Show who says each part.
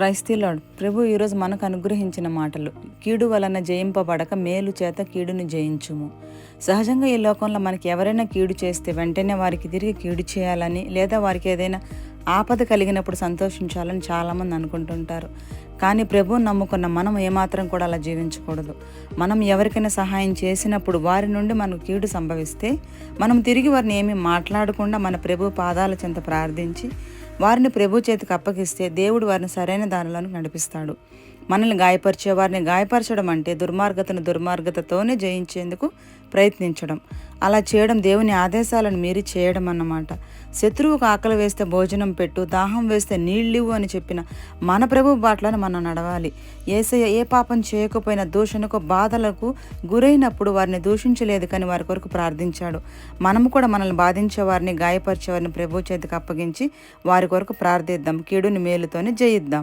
Speaker 1: క్రైస్తీలాడు ప్రభు ఈరోజు మనకు అనుగ్రహించిన మాటలు. కీడు వలన జయింపబడక మేలు చేత కీడును జయించుము. సహజంగా ఈ లోకంలో మనకి ఎవరైనా కీడు చేస్తే వెంటనే వారికి తిరిగి కీడు చేయాలని లేదా వారికి ఏదైనా ఆపద కలిగినప్పుడు సంతోషించాలని చాలామంది అనుకుంటుంటారు. కానీ ప్రభు నమ్ముకున్న మనం ఏమాత్రం కూడా అలా జీవించకూడదు. మనం ఎవరికైనా సహాయం చేసినప్పుడు వారి నుండి మనకు కీడు సంభవిస్తే మనం తిరిగి వారిని ఏమీ మాట్లాడకుండా మన ప్రభు పాదాల చెంత ప్రార్థించి వారిని ప్రభు చేతికి అప్పగిస్తే దేవుడు వారిని సరైన దారిలోకి నడిపిస్తాడు. మనల్ని గాయపరిచే వారిని గాయపరచడం అంటే దుర్మార్గతను దుర్మార్గతతోనే జయించేందుకు ప్రయత్నించడం. అలా చేయడం దేవుని ఆదేశాలను మీరి చేయడం అన్నమాట. శత్రువుకు ఆకలి వేస్తే భోజనం పెట్టు దాహం వేస్తే నీళ్ళివ్వు అని చెప్పిన మన ప్రభు బాటలను మనం నడవాలి. ఏసయ్య ఏ పాపం చేయకపోయినా దూషణకు బాధలకు గురైనప్పుడు వారిని దూషించలేదు కానీ వారి కొరకు ప్రార్థించాడు. మనము కూడా మనల్ని బాధించే వారిని గాయపరిచే వారిని ప్రభు చేతికి అప్పగించి వారి కొరకు ప్రార్థిద్దాం. కీడుని మేలుతోనే జయిద్దాం.